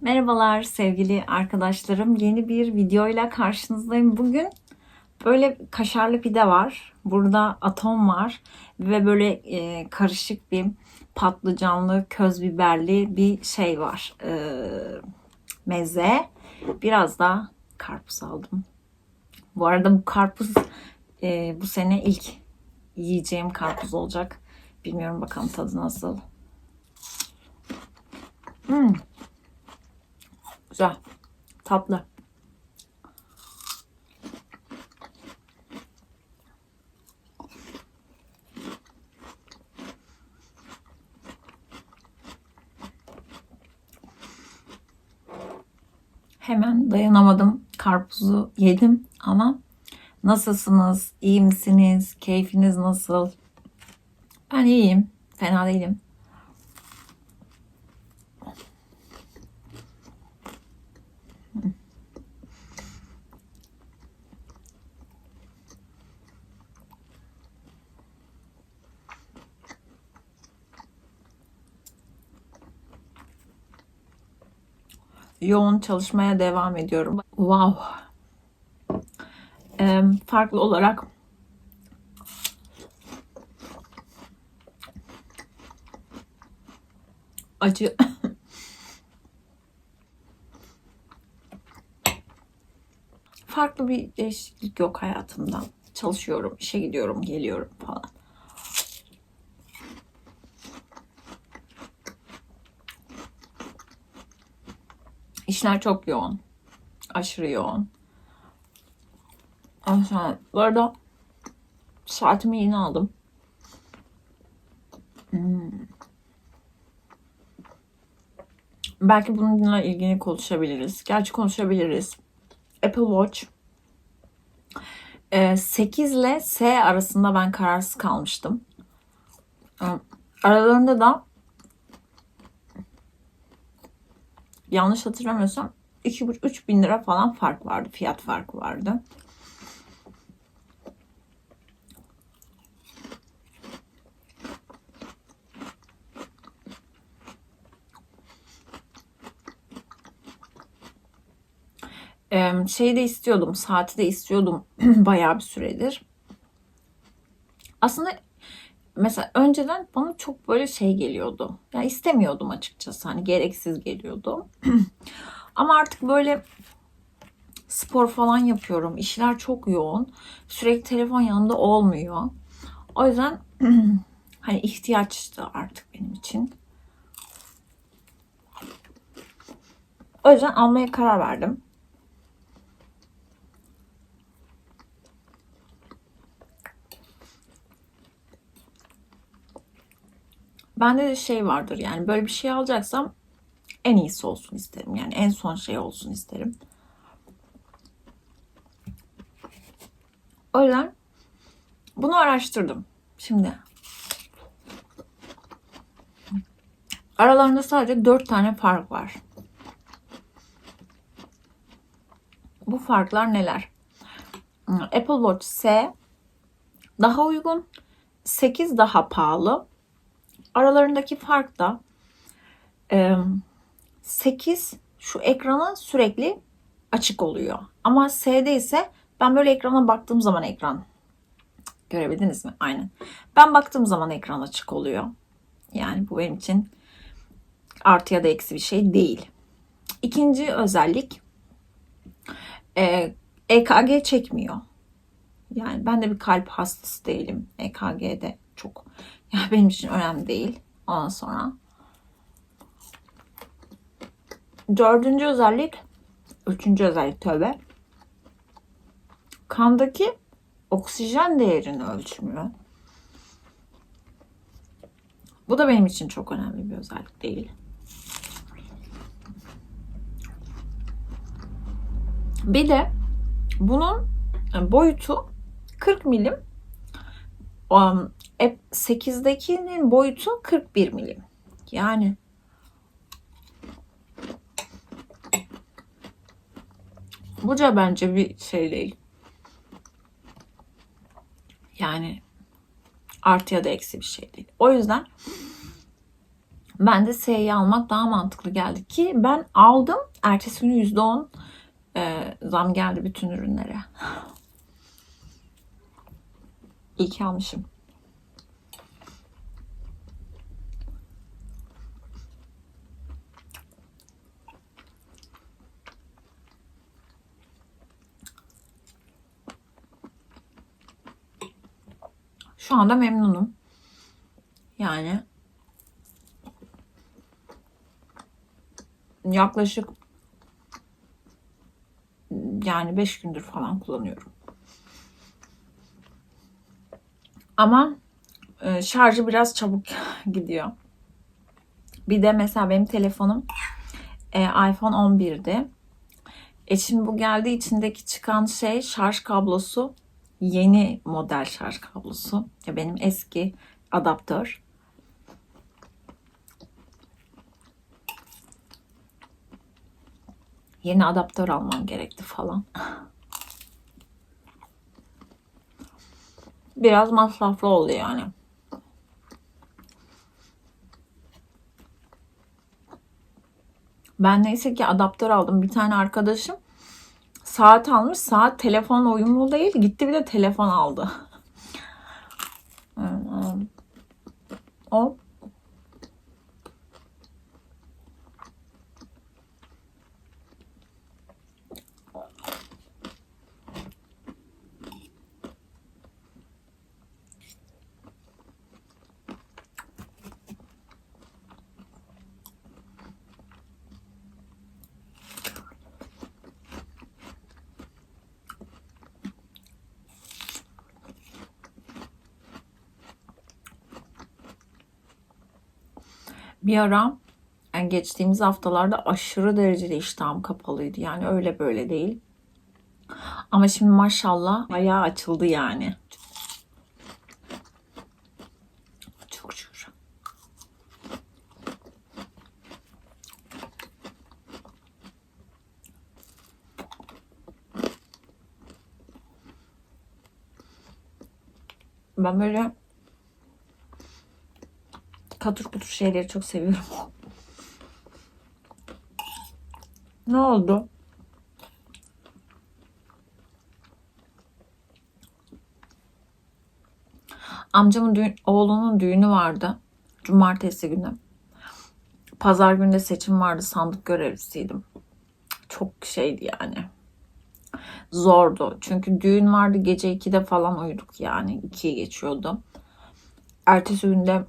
Merhabalar sevgili arkadaşlarım. Yeni bir videoyla karşınızdayım. Bugün böyle kaşarlı pide var. Burada atom var ve böyle e, karışık bir patlıcanlı, köz biberli bir şey var. E, meze. Biraz da karpuz aldım. Bu arada bu karpuz e, bu sene ilk yiyeceğim karpuz olacak. Bilmiyorum bakalım tadı nasıl. Hmm. Güzel. Tatlı. Hemen dayanamadım. Karpuzu yedim ama nasılsınız? İyi misiniz? Keyfiniz nasıl? Ben iyiyim. Fena değilim. Yoğun çalışmaya devam ediyorum. Wow. Ee, farklı olarak acı farklı bir değişiklik yok hayatımda. Çalışıyorum, işe gidiyorum, geliyorum falan. İşler çok yoğun. Aşırı yoğun. Sonra bu arada saatimi yeni aldım. Hmm. Belki bununla ilgili konuşabiliriz. Gerçi konuşabiliriz. Apple Watch 8 ile S arasında ben kararsız kalmıştım. Aralarında da yanlış hatırlamıyorsam 2,5-3 bin lira falan fark vardı. Fiyat farkı vardı. Ee, şeyi de istiyordum. Saati de istiyordum bayağı bir süredir. Aslında mesela önceden bana çok böyle şey geliyordu. Ya yani istemiyordum açıkçası. Hani gereksiz geliyordu. Ama artık böyle spor falan yapıyorum. İşler çok yoğun. Sürekli telefon yanında olmuyor. O yüzden hani ihtiyaçtı artık benim için. O yüzden almaya karar verdim. Bende de şey vardır yani böyle bir şey alacaksam en iyisi olsun isterim. Yani en son şey olsun isterim. O yüzden bunu araştırdım. Şimdi aralarında sadece 4 tane fark var. Bu farklar neler? Apple Watch S daha uygun, 8 daha pahalı, aralarındaki fark da 8 şu ekrana sürekli açık oluyor. Ama S'de ise ben böyle ekrana baktığım zaman ekran görebildiniz mi? Aynen. Ben baktığım zaman ekran açık oluyor. Yani bu benim için artı ya da eksi bir şey değil. İkinci özellik EKG çekmiyor. Yani ben de bir kalp hastası değilim. EKG'de çok benim için önemli değil. Ondan sonra dördüncü özellik üçüncü özellik tövbe kandaki oksijen değerini ölçmüyor. Bu da benim için çok önemli bir özellik değil. Bir de bunun boyutu 40 milim. 8'dekinin boyutu 41 milim. Yani buca bence bir şey değil. Yani artı ya da eksi bir şey değil. O yüzden Ben de S'yi almak daha mantıklı geldi ki ben aldım. Ertesi günü %10 e, zam geldi bütün ürünlere. İyi ki almışım. Şu anda memnunum. Yani yaklaşık yani 5 gündür falan kullanıyorum. Ama e, şarjı biraz çabuk gidiyor. Bir de mesela benim telefonum e, iPhone 11'di. E şimdi bu geldi içindeki çıkan şey şarj kablosu yeni model şarj kablosu. Ya benim eski adaptör. Yeni adaptör almam gerekti falan. Biraz masraflı oldu yani. Ben neyse ki adaptör aldım. Bir tane arkadaşım saat almış. Saat telefonla uyumlu değil. Gitti bir de telefon aldı. o bir ara yani geçtiğimiz haftalarda aşırı derecede iştahım kapalıydı. Yani öyle böyle değil. Ama şimdi maşallah bayağı açıldı yani. Çok şükür. Ben böyle katır kutur şeyleri çok seviyorum. ne oldu? Amcamın düğün, oğlunun düğünü vardı. Cumartesi günü. Pazar günü de seçim vardı. Sandık görevlisiydim. Çok şeydi yani. Zordu. Çünkü düğün vardı. Gece 2'de falan uyuduk yani. 2'ye geçiyordu. Ertesi günde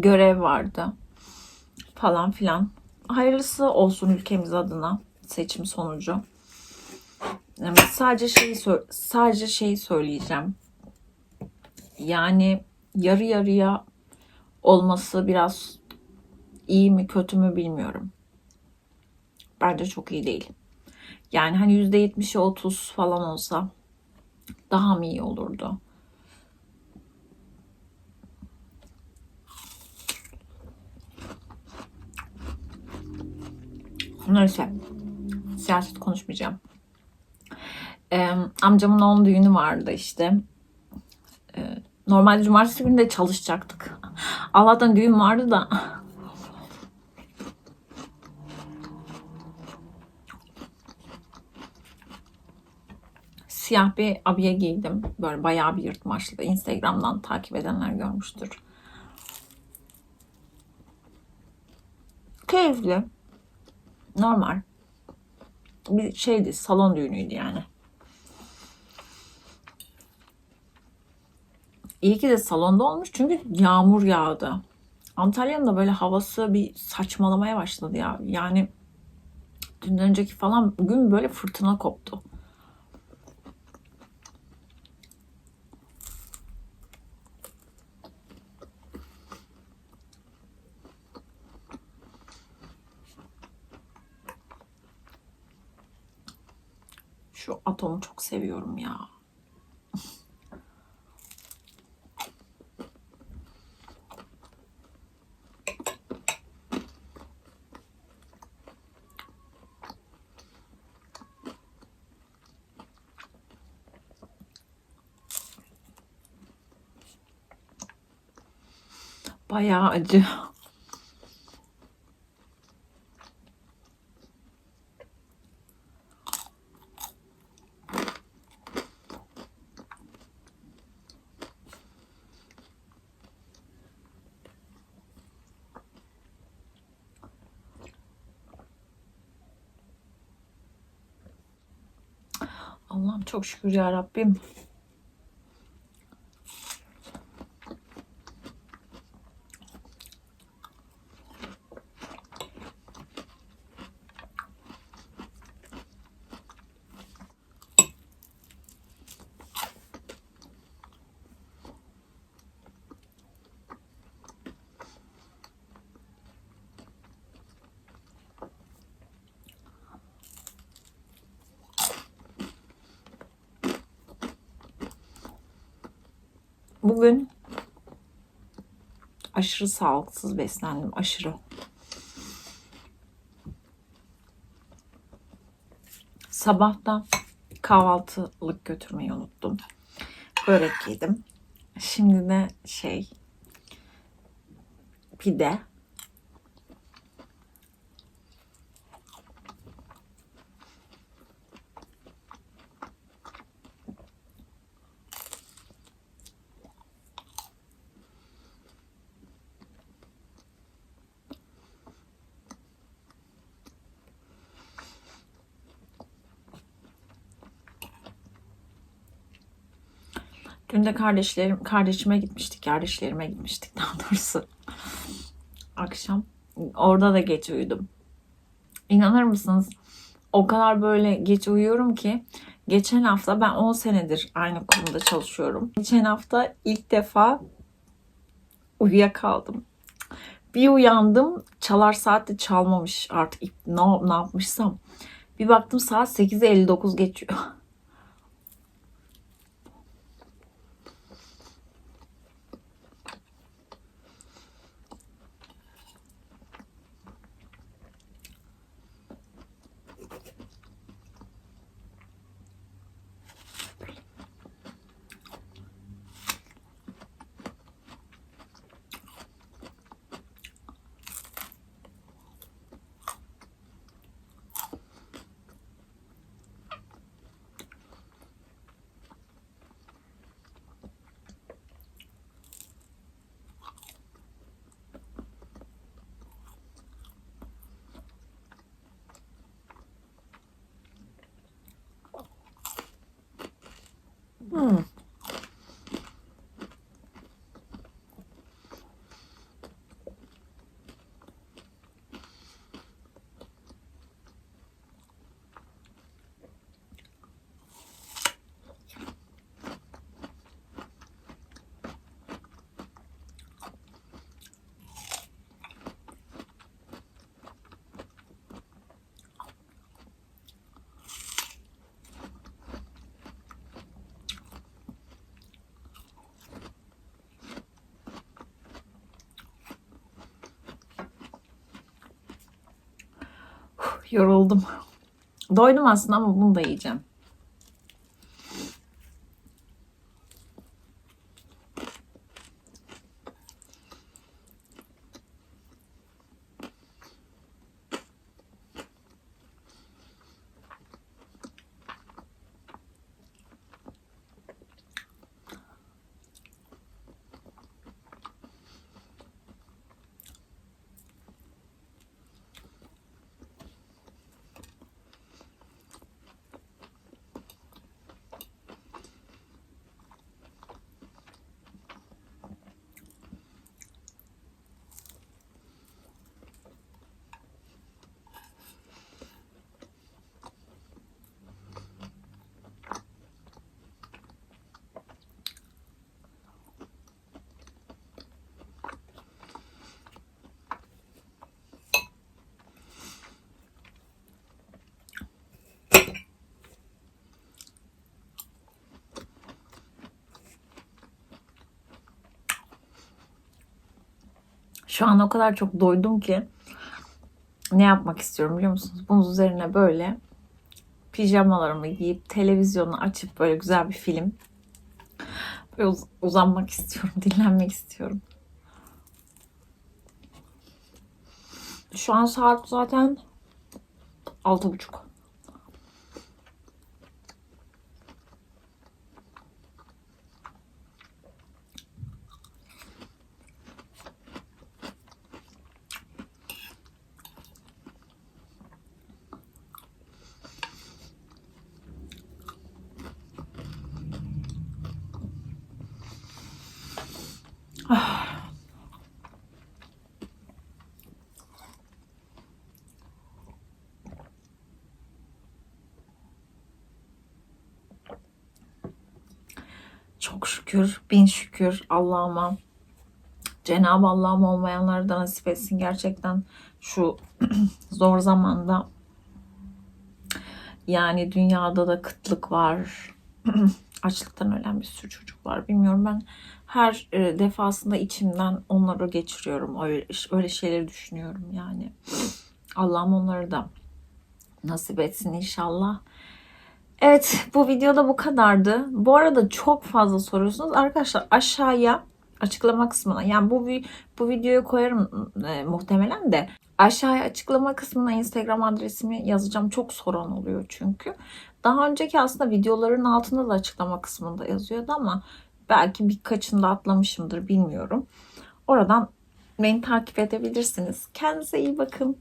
görev vardı falan filan. Hayırlısı olsun ülkemiz adına seçim sonucu. Sadece şeyi sadece şeyi söyleyeceğim. Yani yarı yarıya olması biraz iyi mi kötü mü bilmiyorum. Bence çok iyi değil. Yani hani %70'i 30 falan olsa daha mı iyi olurdu? Neyse. Siyaset konuşmayacağım. Ee, amcamın onun düğünü vardı işte. Ee, normalde cumartesi günü de çalışacaktık. Allah'tan düğün vardı da. Siyah bir abiye giydim. Böyle bayağı bir yırtmaçlı. Instagram'dan takip edenler görmüştür. Keyifli normal bir şeydi salon düğünüydü yani. İyi ki de salonda olmuş çünkü yağmur yağdı. Antalya'nın da böyle havası bir saçmalamaya başladı ya. Yani dün önceki falan bugün böyle fırtına koptu. Pantolonu çok seviyorum ya. Bayağı acı. Allah'ım çok şükür ya Rabbim. Bugün aşırı sağlıksız beslendim. Aşırı. Sabahta kahvaltılık götürmeyi unuttum. Börek yedim. Şimdi de şey pide. Dün de kardeşlerim, kardeşime gitmiştik, kardeşlerime gitmiştik daha doğrusu. Akşam orada da geç uyudum. İnanır mısınız? O kadar böyle geç uyuyorum ki geçen hafta ben 10 senedir aynı kurumda çalışıyorum. Geçen hafta ilk defa uyuyakaldım. Bir uyandım çalar saat de çalmamış artık ne, ne yapmışsam. Bir baktım saat 8.59 geçiyor. Hmm. Yoruldum. Doydum aslında ama bunu da yiyeceğim. Şu an o kadar çok doydum ki ne yapmak istiyorum biliyor musunuz? Bunun üzerine böyle pijamalarımı giyip televizyonu açıp böyle güzel bir film böyle uz- uzanmak istiyorum, dinlenmek istiyorum. Şu an saat zaten altı buçuk. Çok şükür, bin şükür Allah'ıma. Cenab-ı Allah'ım olmayanları da nasip etsin gerçekten şu zor zamanda. Yani dünyada da kıtlık var. Açlıktan ölen bir sürü çocuk var. Bilmiyorum ben her e, defasında içimden onları geçiriyorum. Öyle, öyle şeyleri düşünüyorum yani. Allah'ım onları da nasip etsin inşallah. Evet bu videoda bu kadardı. Bu arada çok fazla soruyorsunuz. Arkadaşlar aşağıya açıklama kısmına yani bu bu videoyu koyarım e, muhtemelen de aşağıya açıklama kısmına Instagram adresimi yazacağım. Çok soran oluyor çünkü. Daha önceki aslında videoların altında da açıklama kısmında yazıyordu ama belki birkaçını da atlamışımdır bilmiyorum. Oradan beni takip edebilirsiniz. Kendinize iyi bakın.